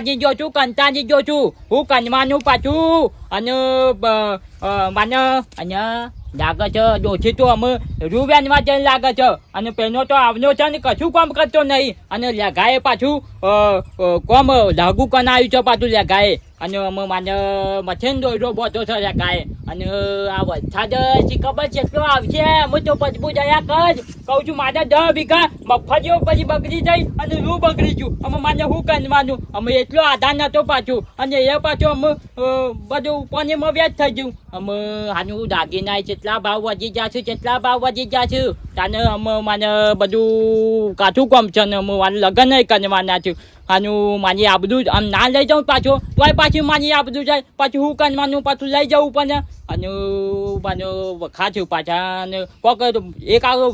જી છું કંતાજી જો છું હું કનવાનું પાછું અને મને અહીંયા લાગે છે ડોશી તો અમે રૂવેનમાં જઈને લાગે છે અને પેનો તો આવનો છે ને કશું કામ કરતો નહીં અને લેગાએ પાછું કોમ લાગુ કનાયું છે પાછું લેગાએ અને અમે, મને, મથેન દોડ્યો બોતો છે લેગાએ અને આ વરસાદ ખબર કેટલો આવશે? અમે તો પજબું જયા કર કહું છું મારે દસ વીઘા મગફળીઓ પછી બગડી જઈ અને હું બગડી છું. અમે, માને શું કંજવાનું અમે, એટલો આધાર નતો પાછું. અને એ પાછું અમે બધું પાણીમાં વ્યાજ થઈ ગયું. અમે, આનું દાગીના કેટલા ભાવ વધી જશું કેટલા ભાવ વધી જશે તાને અમે મને બધું કાચું કામ છે ને અમે મારે લગ્ન નહીં કરવાના છું. આનું મારી આ બધું આમ ના લઈ જાઉં પાછું. તોય પાછું મારી આ બધું જાય. પાછું હું કરવાનું? પાછું લઈ જવું પણ. અને પાછું ખાચું પાછા. અને કોક એક આ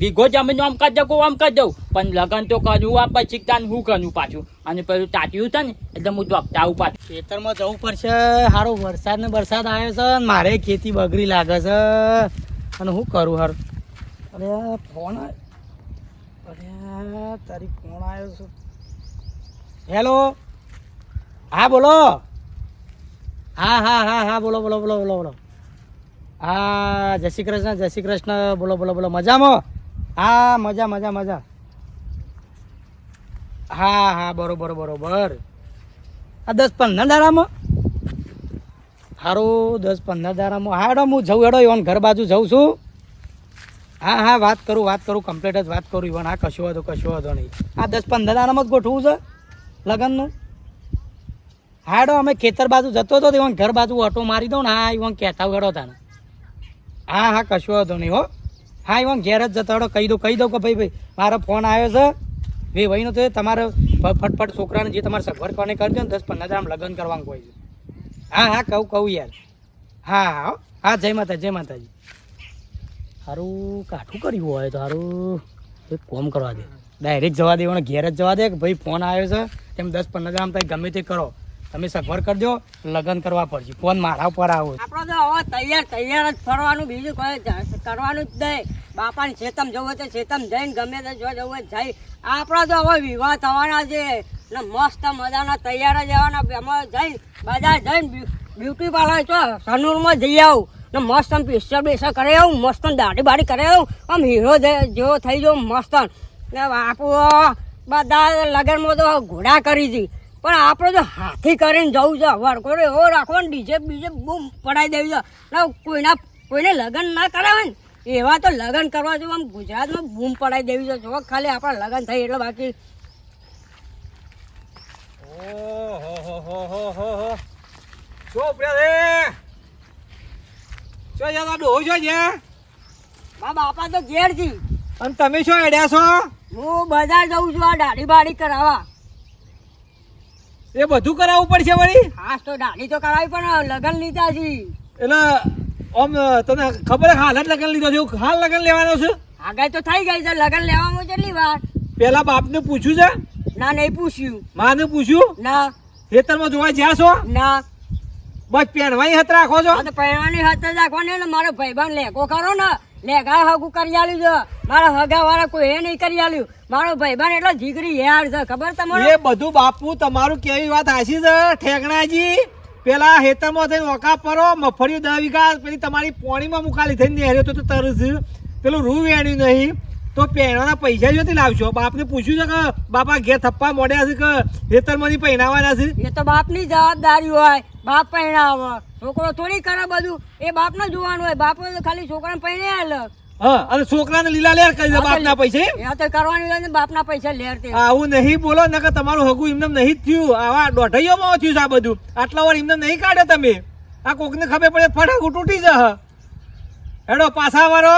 વીઘો જમીન આમ કરી દઉં આમ કરી દઉં. પણ લગ્ન તો કરવું આ પછી તાન હું કરું પાછું. અને પેલું તાટ્યું છે ને, એટલે હું જોગતા આવું પાછું. ખેતરમાં જવું પડશે. સારો વરસાદ ને વરસાદ આવ્યો છે મારે ખેતી બગડી લાગે છે. અને હું કરું હાર? અરે, ફોન અરે, તારી ફોન આવ્યો છે. હેલો? હા, બોલો. હા હા હા હા, બોલો બોલો બોલો બોલો બોલો. હા, જય શ્રી કૃષ્ણ, જય શ્રી કૃષ્ણ. બોલો બોલો બોલો. મજામાં? હા, મજા મજા મજા. હા હા, બરોબર બરોબર. આ દસ પંદર દાડામાં? સારું દસ પંદર દાડામાં. હા હેડો, હું જઉં હેડો ઈવન ઘર બાજુ જઉં છું. હા હા, વાત કરું વાત કરું કમ્પ્લીટ જ વાત કરું ઇવન હા કશું હતો કશું હતો નહીં. આ દસ પંદર દાડામાં જ ગોઠવું છે, લગ્નનું. હેડો, અમે ખેતર બાજુ જતો હતો ઇવન ઘર બાજુ ઓટો મારી દઉં ને, હા ઇવન કહેતા હેડો તાને હા હા, કશું હતો નહીં, હો. હા ઇવન ઘેર જ જતો હેડો, કહી દઉં કહી દઉં કે ભાઈ ભાઈ, મારો ફોન આવ્યો છે. ભાઈ ભાઈનો તો તમારે ફટફટ છોકરાને જે તમારે સગવડ કરવાની કરજો ને, દસ પંદર દાડા લગ્ન કરવાનું કોઈ છે. હા હા, કહું કહું યાર. હા હા હા. જય માતા જય માતાજી. સારું કાઠું કર્યું હોય તો સારું એક કોમ કરવા દે. ડાયરેક્ટ જવા દે ઘેર જ જવા દે કે ભાઈ ફોન આવ્યો છે, તેમ દસ પંદર દાડા તમે ગમે તે કરો. તમે સગવડ કરજો, લગ્ન કરવા પડશે. ફોન મારા ઉપર આવો. આપણો તો હવે તૈયાર તૈયાર જ ફરવાનું, બીજું કોઈ કરવાનું જ નહીં. બાપાને ચેતમ જવું હોય તો ચેતમ જઈને ગમે તે જો જવું હોય જાય. આપણો તો હવે વિવાહ થવાના છે. ને મસ્ત મજાના તૈયાર જ આવવાના અમે જઈને બજાર જઈને બ્યુ- બ્યુટી પાર્લર છો સનૂરમાં જઈ આવું. ને મસ્ત આમ પિસ્ટર બેસર કરે આવું મસ્ત દાઢી બાડી કરે આવું આમ હીરો જેવો થઈ જાઉં મસ્ત ને બાપુ, બધા લગનમાં તો ઘોડા કરી હતી પણ આપણે તો હાથી કરીને જવું છે વરકો એવો રાખવાનો ડીજે બીજે બૂમ પડાવી દેવી છે. ને કોઈના, કોઈને લગ્ન ના કરાવે ને, એવા તો લગ્ન કરવા જેવું આમ ગુજરાતમાં બૂમ પડાવી દેવી છે. જો ખાલી આપણા લગ્ન થઈ એટલે બાકી. શું ઉપડ્યા રે? શું યાર ડોહો છો છે? મા બાપા તો ઘેર છી. અને તમે શું અડ્યા છો? હું બજાર જઉં છું આ દાઢી બાડી કરાવવા. એ બધું કરાવવું પડશે વળી? હા તો દાઢી તો કરાવી પણ લગન લીધા છી. એટલે આમ તને ખબર હાલ જ લગન લીધો છે હાલ લગન લેવાનો છે? આગળ તો થઈ ગઈ છે લગન લેવામાં કેટલી વાર. પેલા બાપને પૂછ્યું છે? ના નહીં પૂછ્યું. માને પૂછ્યું? ના. ખેતરમાં જોવા જ્યાં છો? ના. બસ પહેરવાની હત રાખો છો? તો પહેરવાની જ રાખવાની ને મારો ભાઈબંધ લેકો કરો ને લેગા હગું કરી આલ્યું છે. મારા હગા વાળા કોઈ એ નહીં કરી આલ્યું. મારો ભાઈબંધ એટલો જીગરી યાર છે ખબર તમને એ બધું બાપુ તમારું કેવી વાત હાસી છે ઠેકણાજી પેલા હેતરમાં થઈને ઓકા પરો મફળીઓ દસ વીઘા પેલી તમારી પોણીમાં મુકાલી થઈને નેહર્યો તો તરસ. પેલું રૂ વેણ્યું નહીં. તો પહેરવાના પૈસા જોતી લાવશો? બાપને પૂછ્યું છે કે બાપા ઘેર થપ્પા મોડ્યા છે કે હેતરમાંથી પહેરાવાના છે? એ તો બાપની જવાબદારી હોય. બાપ પહેણાવે છોકરો થોડી કરે બધું. એ બાપને જોવાનું હોય. બાપ તો ખાલી છોકરાને પહેણે આલે હા અને છોકરાને લીલા લેર કરી દે બાપના પૈસે. એ તો કરવાની હોય ને બાપના પૈસા લેર તે. આવું નહીં બોલો નકર તમારું હગું એમને નહીં થયું. આવા દોઢૈયોમાં થયું છે આ બધું. આટલા વાર એમને નહીં કાઢે તમે. આ કોકને ખબર પડે ફટાકું તૂટી જ હેડો પાછા વાળો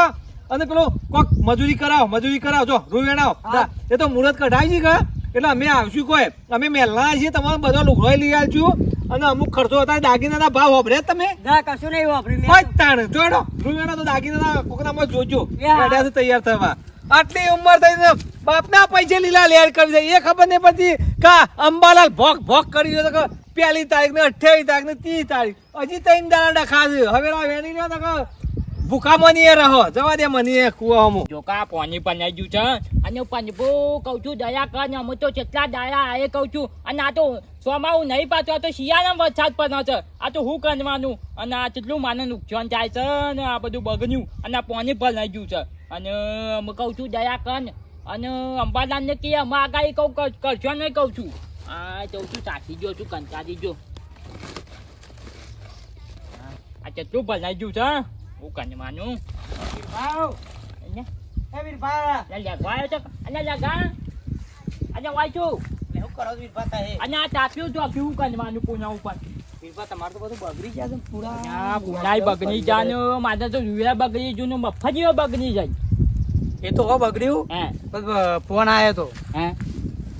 અને પેલો કોક મજૂરી કરાવો મજૂરી કરાવો. જો રૂ વેણાવો હા. એ તો મુહૂર્ત કઢાવી છે કે? એટલે અમે આવશું કોઈ. અમે મેલના છીએ તમારો બધો લુગડો લઈ આવશું અને અમુક ખર્ચો હતા દાગીનાના ભાવ વાપરે તમે? ના કશું નહીં વાપર્યું મેં. હોય તાણ. જોડો. રૂ તો દાગીનાના કોકનામાં જોજો. યા. તૈયાર થવા. આટલી ઉંમર થઈને બાપના પૈસે લીલા લેર કરી દે. એ ખબર નહીં પડતી કા અંબાલાલ ભોગ ભોગ કરી દો તો પહેલી તારીખ ને અઠ્યાવીસ તારીખ ને ત્રીસ તારીખ. હજી ત્રણ દાડા છે. હવે વેણી રહ્યો તો ભૂખા મનીએ રહો, જવા દે મનીએ કુવામાં જો કા પાણી બનાવી ગયું છે, અને પંજબો કહું છું, દયા કર ને અમે તો કેટલા દાયા એ કહું છું. અને આ તો સોમાવું નહીં પાછું, આ તો શિયાળામાં વરસાદ પણ છે. આ તો હું કરવાનું? અને આ કેટલું માને નુકસાન થાય છે ને આ બધું બગડ્યું. અને પાણી ભરાઈ ગયું છે. અને અમે કહું છું, દયા કર અને અંબાલાલને કે અમે આગાહી કહું કરશો નહીં કહું છું. આ કહું છું સાચી જો છું કંટાળી જો. આ કેટલું ભલાઈ ગયું છે હું manyu birbau અહીંયા eh birbau અલ્યા ya આવ્યો છે અલ્યા લેગા અલ્યા વાંચું લે શું કરો છો વીરભાઈ તાહે? અને આ તાપ્યું તો કેવું કરવાનું પૂના ઉપર વીરભાઈ, તમારે તો બધું બગડી ગયા છે પૂરા. પૂનાય બગડી જાનો મારે તો રૂયા બગડી જુ ને મફજીઓ બગડી જાય એ તો હો બગડ્યું હે ફોન આવ્યો તો હે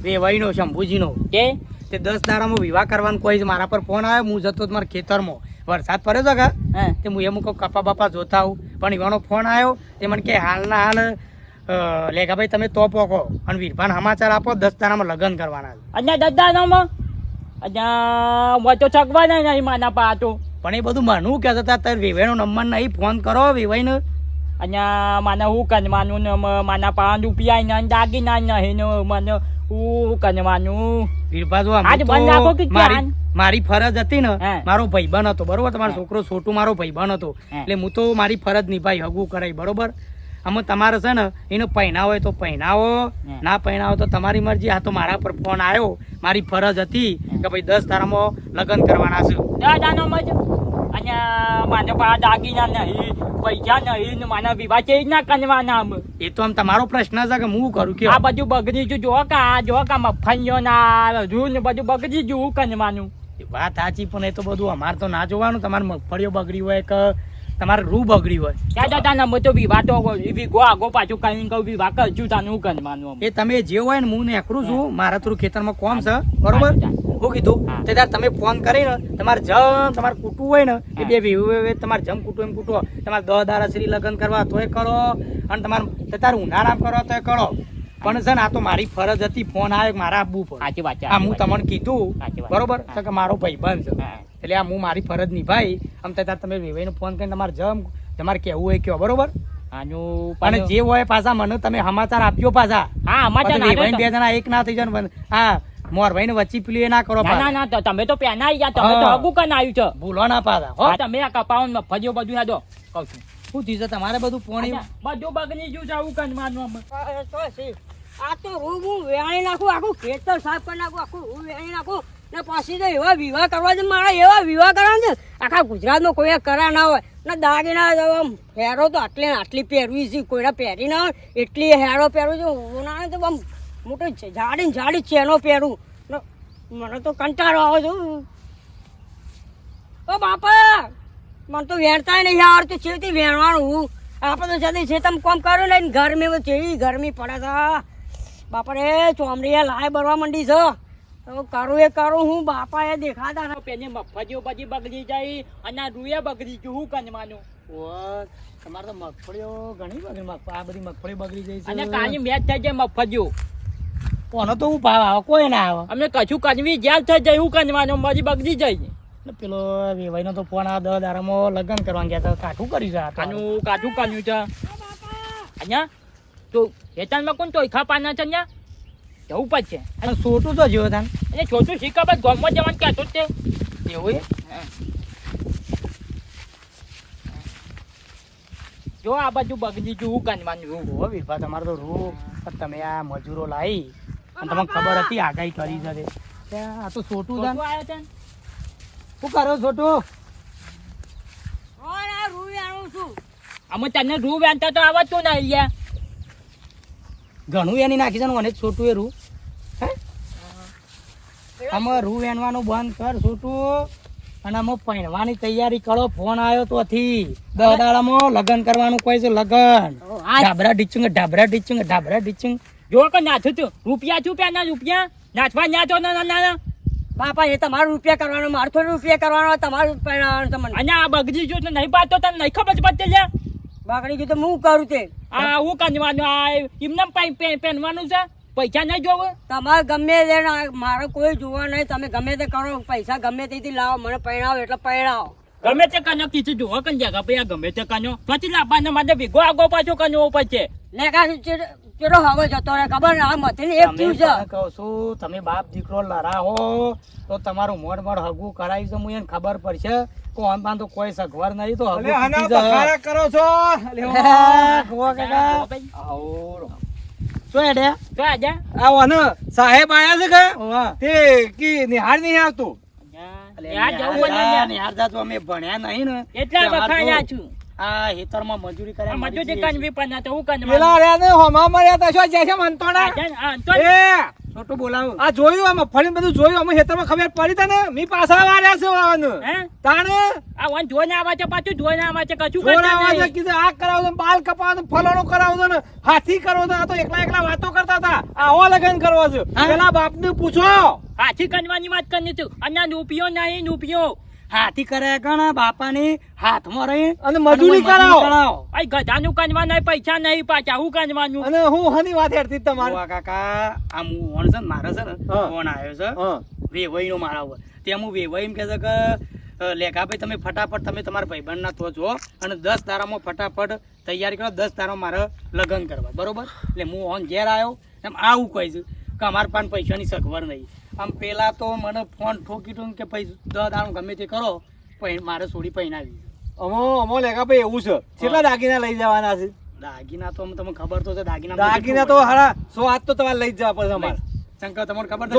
વેવાઈનો શંભુજીનો કે તે દસ દાડામાં વિવાહ કરવાનું કોઈ મારા પર ફોન આવ્યો હું જતો મારા ખેતરમાં વરસાદ પડ્યો તો કે હે તે હું એમ કહું કપા બાપા જોતા આવું. પણ એવાનો ફોન આવ્યો તે મને કે હાલના હાલ લેખાભાઈ તમે તો પોકો. અને વીરભાન સમાચાર આપો દસ દાડામાં લગ્ન કરવાના અહીંયા અને દાદા નામાં અને તો ચકવાના નહીં માના પાછું. પણ એ બધું મને હતા તારે વેવાઈનો નંબર નહીં ફોન કરો વેવાઈને અને મને હું કરવાનું ને માના પા રૂપિયા ને દાગીના નહીં ને મને હું કરવાનું વીરભા જો આમ આજ બંધ રાખો કે મારી ફરજ હતી ને મારો ભાઈબંધ હતો બરોબર તમારો છોકરો છોટું મારો ભાઈબંધ હતો એટલે હું તો મારી ફરજ નિભાઈ હગું કરાઈ બરોબર આમાં તમારે છે ને એનો પહેરાવો હોય તો પહેનાવો હે. ના પહેરાવો તો તમારી મરજી આ તો મારા પર ફોન આવ્યો મારી ફરજ હતી કે ભાઈ દસ તારામાં લગ્ન કરવાના છે દાદાનો મજ અને માને પા દાગીના નહીં પૈસા નહીં ને માના વિવાહ છે ના કરવાના અમે એ તો આમ તમારો પ્રશ્ન છે કે હું કરું કે આ બધું બગડી ગયું જો કા જો કા મફાઈઓ ના રૂ ને બધું બગડી જુ કનવાનું વાત સાચી પણ એ તો બધું અમારે તો ના જોવાનું. તમારે મગફળીઓ બગડી હોય કે તમારે રૂ બગડી હોય. ત્યાં દાદા નંબર તો વિવાહ તો ગો આગો પાછું કઈ કહું વિવાહ કરશું તાનું હું કરવાનું માનવું એ તમે જે હોય ને હું નેકરું છું મારા થોડું ખેતરમાં કોમ છે બરોબર? હું કીધું તે તાર તમે ફોન કરીને તમારે જમ તમારે કૂટવું હોય ને એ. બે હોય તમારે જમ કૂટવું એમ કૂટવો તમારે દહ દારા શ્રી લગ્ન કરવા તોય કરો. અને તમારે તે તારે ઉનાળામાં કરો તોય કરો. પણ છે ને આ તો મારી ફરજ હતી ફોન આવે મારા આપવું પડે સાચી વાત હું તમને કીધું બરોબર? તો કે મારો ભાઈબંધ છે. એટલે આ હું મારી ફરજ નિભાઈ. આમ ત્યાં તમે વેવાઈને ફોન કરીને તમારે જમ તમારે કેવું હોય કયો બરોબર? અને પણ- જે હોય પાછા મને તમે સમાચાર આપજો પાછા. હા સમાચાર બે જણા એક ના થઈ જાય હા મોરભાઈ ને વચ્ચે પેલું ના કરો ના ના તમે તો પેના આવી ગયા તમે તો હગુ કન આવ્યું છે. ભૂલો ના પાછા હો. તમે આ કપાવન મફજીઓ બધું ના દો કહું છું. શું થયું છે? તમારે બધું પોણી બધું બગની જ્યું છે આવું કન અમે આ તો છે. આ તો રૂ હું વેણી નાખું આખું ખેતર સાફ કરી નાખું આખું હું વેણી નાખું. ને પછી તો એવા વિવાહ કરવા છે મારા એવા વિવાહ કરવા છે આખા ગુજરાતમાં કોઈ કરા ના હોય. ને દાગીના આમ હેરો તો આટલી આટલી પહેરવી છે, કોઈને પહેરી ના હોય, એટલી હેરો પહેરું છું. ઉનાળે તો આમ મોટું જાડી ને જાડી ચેનો પહેરું. ને મને તો કંટાળો આવે છે ઓ બાપા, મને તો વેણતા નહીં આવડતું છેવથી વેણવાનું હું? આપણે તો જલ્દી છે તમે કોમ કરો ને ગરમી કેવી ગરમી પડે છે. બાપા રે ચોમડી લાય બરવા માંડી છે. કરું એ કરું હું બાપા એ દેખાતા. પેલી મગફળીઓ બધી બગડી જાય અને આ રૂએ બગડી ગયું હું કરવાનું ઓય, તમારે તો મગફળીઓ ઘણી બધી મગ- આ બધી મગફળી બગડી જાય છે. અને કાલી મેચ થઈ જાય મગફળીઓ કોનો તો હું ભાવ આવે કોઈ ના આવે. અમને કશું કરવી જેલ થઈ જાય હું કરવાનું બધી બગડી જાય. ને પેલો વેવાઈનો તો ફોન આ દસ દાડામાં લગ્ન કરવા ગયા હતા કાઠું કર્યું છે. આનું કાઠું કર્યું છે. અહીંયા તો હેતાનમાં કોણ ચોખા પાના છે અહીંયા? જવું પડશે. અને સોટું તો જોયો તાન. અને છોટું શીખા બાદ ગામમાં જવાનું કહેતો જ તે. એવું એ? જો આ બાજુ બગડી ગયું હું કરવાનું હું વીરભા તમારે તો રૂ પણ તમે આ મજૂરો લાવી અને તમને ખબર હતી આગાહી કરી છે તે. તે આ તો સોટું તાન. શું કરો છોટું ઓય, આ રૂ વેણું છું. અમે તને રૂ વેનતા તો આવડતું ના અહીંયા ઘણું એની નાખી છે ને મને છોટું એ રૂ. હે? આમાં રૂ વેણવાનું બંધ કર છોટું. અને આમાં પહેરવાની તૈયારી કરો. ફોન આવ્યો તો થી. દસ દાડામાં લગ્ન કરવાનું કોઈ છે લગ્ન. ઢાબરા ડીચુંગ ઢાબરા ડીચુંગ ઢાબરા ડીચુંગ જો કે નાથું છું. રૂપિયા છું પેના રૂપિયા? નાચવા નાચો ના ના ના બાપા એ તમારે રૂપિયા કરવાનો મારે થોડું રૂપિયા કરવાનો તમારું પહેરાવાનું તમને અને આ બગડી જો નહીં પાતો તને નહીં ખબર પડતી લે બાકડી કીધું હું કરું તે? આ હું કંજવાનું આ એમને પે- પે- પહેરવાનું છે? પૈસા નહીં જોવે? તમારે ગમે તે મારે કોઈ જોવા નહીં. તમે ગમે તે કરો પૈસા ગમે તેથી લાવો. મને પહેરાવો એટલે પહેરાવો. ગમે તે કાનો કીધું જોવો કન જગા ભાઈ આ ગમે તે કાનો પછી લાવવાના માટે ભેગો આગો પાછો કાનો પછી. લેખા ચેડો હવે જતો રહે? ખબર ને? આ મથીને એક થયું છે. કહું છું તમે બાપ દીકરો લડા હો તો તમારું મોડ મોડ હગું કરાવી છે હું એને ખબર પડશે. કો આમ પાન તો કોઈ સગવડ નહીં તો હવે આના જશે. કરો છો. લેવા. ગોવા કાકા. આવો તો એડે તો આજા આવો વાને સાહેબ આયા છે કે. તે કી નિહાળ નહીં આવતું? ને. મજૂરી કરે તો તા છોટું બોલાવું. આ જોયું આમાં ફરી બધું જોયું. અમે ખેતરમાં ખબર પડી તને? મી પાછા વાળ્યા છે વાવાનું. હે? તાણે? આ વન જોઈને આવા છે પાછું? જોઈને આવા છે કશું કરતા નહીં. કીધું આ કરાવો બાલ કપાવો ફલાણો કરાવો ને હાથી કરવો તો આ તો એકલા એકલા વાતો કરતા હતા. આવો લગન કરવો છે? પેલા બાપને પૂછો. હાથી કનવાની વાત કરી છું. અને નુપિયો નહીં નુપિયો હાથી કરે કણ બાપાની હાથમાં રહી અને મજૂરી કરાવો. આ ગધાનું કનવા નહીં પૈસા નહીં પાછા હું કનવાનું અને હું હની વાત હેડતી તમારે? કાકા આ હું ઓણ છે મારે છે ને ફોન આવ્યો છે. વેવાઈ નો મારા ઉપર. તે હું વેવાઈ એમ કે છે કે લેખા ભાઈ તમે ફટાફટ તમે તમારા ભાઈબંધના તો જો અને દસ તારામાં ફટાફટ તૈયારી કરો દસ તારા મારે લગ્ન કરવા. બરોબર? એટલે હું ઓન ઘેર આવ્યો. એમ આવું કહી છું કે અમારા પાસે પૈસાની સગવડ નહીં. આમ પેલા તો મને ફોન ઠોકી ઠોકી કે ભાઈ દસ દાણું ગમે તે કરો. પણ મારે છોડી પહેરાવી અમો અમો લેખા ભાઈ એવું છે. કેટલા દાગીના લઈ જવાના છે? દાગીના તો તમને ખબર તો છે દાગીના દાગીના તો હારા સો હાથ તો તમારે લઈ જવા પડશે અમારે. શંકર તમને ખબર તો.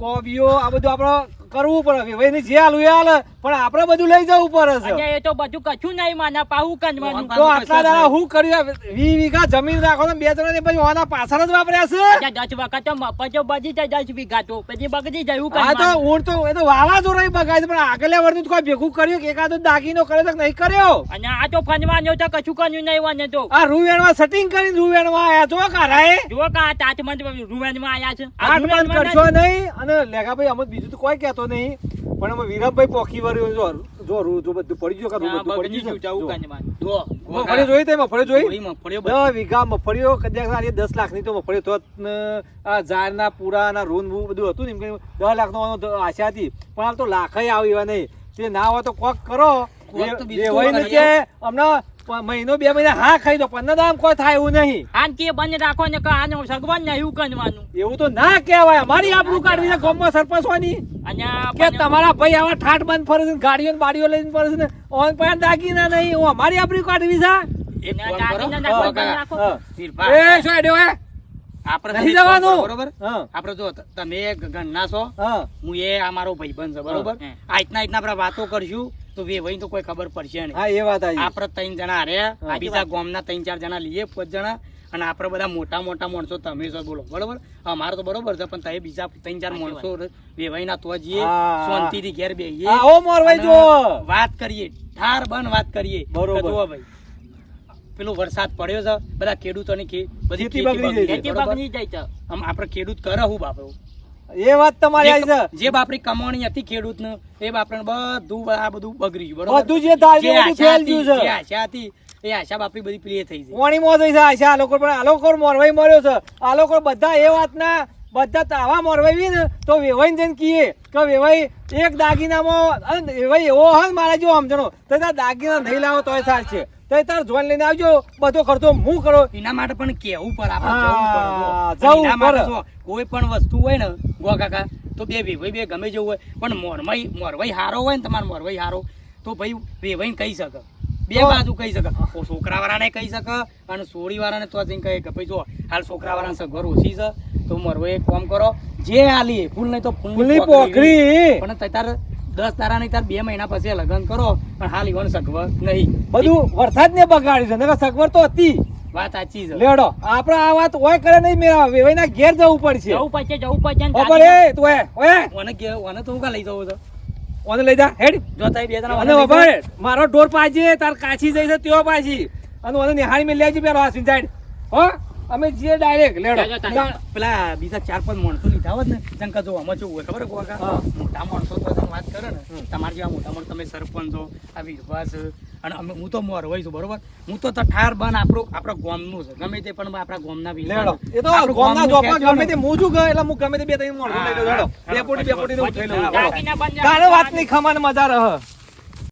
કોબીઓ આ બધું આપણે કરવું પડે. ભાઈ ને જે હાલું એ પણ આપણે બધું લઈ જવું પડે છે. એ તો બધું કશું નહીં માના પાહુ કનવાનું તો તો આટલા દાડા હું કર્યું વી વીઘા જમીન રાખો ને બે ત્રણ ને પછી ઓના પાછળ જ વાપર્યા છે? દસ વખત તો મફત જો બચી જાય દસ વીઘા તો પછી બગડી જાય હું હા તો ઊંટ તો એ તો વાવાઝોડા બગાય પણ આગલે વર્ષનું તો કોઈ ભેગું કર્યું કે એકાદો દાગીનો કર્યો તો નહીં કર્યો? અને આ તો ફનવાનું તો કશું કર્યું નહીં વાને તો. આ રૂવેણમાં સેટિંગ કરીને રૂવેણમાં આયા જો કારાએ? જો કા તાત મંદ રૂવેણમાં આયા છે. આ આઠ મંદ કરશો નહીં? અને લેખાભાઈ અમે બીજું તો કોઈ કહેતો નહીં પણ અમે વિરમભાઈ પોખી વર્યું જો જો રૂ જો બધું પડી ગયો કે બધું પડી ગયું ગયું છે, જો. કનવાનું. જોઈ તે મગફળી જોઈ. દસ વીઘા મફળીઓ કદાચ આ દસ લાખની તો મફળીઓ તો આ ઝાડના પૂરાના રૂન બધું હતું ને એમ કરીને દસ લાખ નો આશા હતી. પણ આમ તો લાખ આવી એવા નહીં. તે ના હોય તો કોક કરો. કે હમણાં મહિનો બે મહિના હા ખાઈ દો પંદર દામ કોઈ થાય એવું નહીં. આન કે બંધ રાખો ને કે આને સગવડ ને એવું કનવાનું એવું તો ના કહેવાય અમારી આબરૂ કાઢવી છે ગામમાં સરપંચ હોવાની અને આ કે તમારા ભાઈ આવા ઠાઠ બંધ ફરે છે ગાડીઓ બાડીઓ લઈને ફરે છે ને ઓન પર દાગીના નહીં હું અમારી આબરૂ કાઢવી છે? એ શું હેડ્યો હે? આપણે નહીં જવાનું. બરોબર? આપડે આપણે જો તમે ગણના છો. હું. એ અમારો ભાઈ ભાઈબંધ છે બરોબર? આ રીતના રીતના આપણે વાતો કરશું. તો વેવાઈ તો કોઈ ખબર પડશે નહીં. હા એ વાત આપણે ત્રણ જણા હાર્યા બીજા ગામના ત્રણ ચાર જણા લઈએ પાંચ જણા. અને આપણે બધા મોટા મોટા માણસો તમે છો બોલો બરોબર? અમારે તો બરોબર છે પણ તમે બીજા ત્રણ ચાર માણસો વેવાઈના તો જઈએ. શાંતિથી ઘેર બેહીએ. ઓ મોરવાઈ અને જો વાત કરીએ ઠાર બન વાત કરીએ. બરોબર. જો ભાઈ પેલો વરસાદ પડ્યો છે બધા ખેડૂતોની બધી. ખેતી બગડી જાય છે આમ આપણે ખેડૂત કરે હું બાપરો. એ વાત તમારી આવી છે. જે જે બાપરી કમાણી હતી ખેડૂત ને એ બાપરે બધું આ બધું બગડી ગયું બરોબર? બધું જે થાય જે આશા ફેલ ગયું જે છે આશા હતી એ આશા બાપરી બધી પ્લે થઈ ગઈ. કોણી મોત થઈ છે આશા આ લોકો પણ આ લોકો મોરવાઈ મર્યો છે. આ લોકો બધા એ વાતના બધા તાવા આવા મોરવાઈ ને તો વેવાઈ જઈને કીએ કે વેવાઈ એક દાગીનામાં વેવાઈ એવો હોય ને મારા જેવો સમજણો તો દાગીના નહીં લાવો તોય સાર છે. તો તાર જોન લઈને આવજો. બધો ખર્ચો હું કરો. એના માટે પણ કેવું પર આપણે જવું પડે કોઈ પણ વસ્તુ હોય ને ગો કાકા તો બે વેવાઈ બે ગમે જેવું હોય. પણ મોરવાઈ મોરવાઈ હારો હોય ને તમારો મોરવાઈ હારો તો ભાઈ વેવાઈ કહી શકે. બે બાજુ કહી શકે. છોકરા વાળાને કહી શકે અને સોળી વાળાને તો જઈને કહે કે ભાઈ જો હાલ છોકરા વાળાને સગવડ ઓછી છે તો મોરવાઈ એક કામ કરો. જે આલી ફૂલ નહીં તો ફૂલ પોખરી. પણ તાર દસ તારા નહીં તાર બે મહિના પછી લગ્ન કરો પણ હાલ ઈવન સગવડ નહીં. બધું વરસાદ ને બગાડ્યું છે નકર સગવડ તો હતી. વાત સાચી છે. લેડો આપડે આ વાત ઓય કરે નહીં મેળા વેવાઈના ઘેર જવું પડશે. જવું પડશે જવું પડશે પણ એ તું એ ઓય ઓને કે ઓને તો હું કા લઈ જવું છે. ઓને લઈ જા હેડ. જો તારી બે જણા ઓને લઈ મારો ડોર પાજી તાર કાચી જઈ છે ત્યો પાછી. અને ઓને નિહાળી મેં લેજી પેલો આ સિંજાઈડ હો? અમે જે ડાયરેક્ટ લેડો પેલા બીજા ચાર પાંચ માણસો લીધા હોત ને શંકા જો આમાં જોવું હોય ખબર કોકા મોટા માણસો તો તમે વાત કરે ને તમારા જેવા મોટા માણસ તમે સરપંચ છો આ વિશ્વાસ અને અમે હું તો મોરવાઈ છું બરોબર? હું તો ઠાર બન આપણું આપણા ગામનું છે ગમે તે પણ આપણા ગામના લેડો એ તો ગોમના જોપમાં ગમે તે મોજું ગયો એટલે હું ગમે તે બે ત્રણ માણસો લઈ લેડો. બે પોટી બે પોટી નું હું થઈ લઉં, વાત નહીં ખમાન મજા રહે.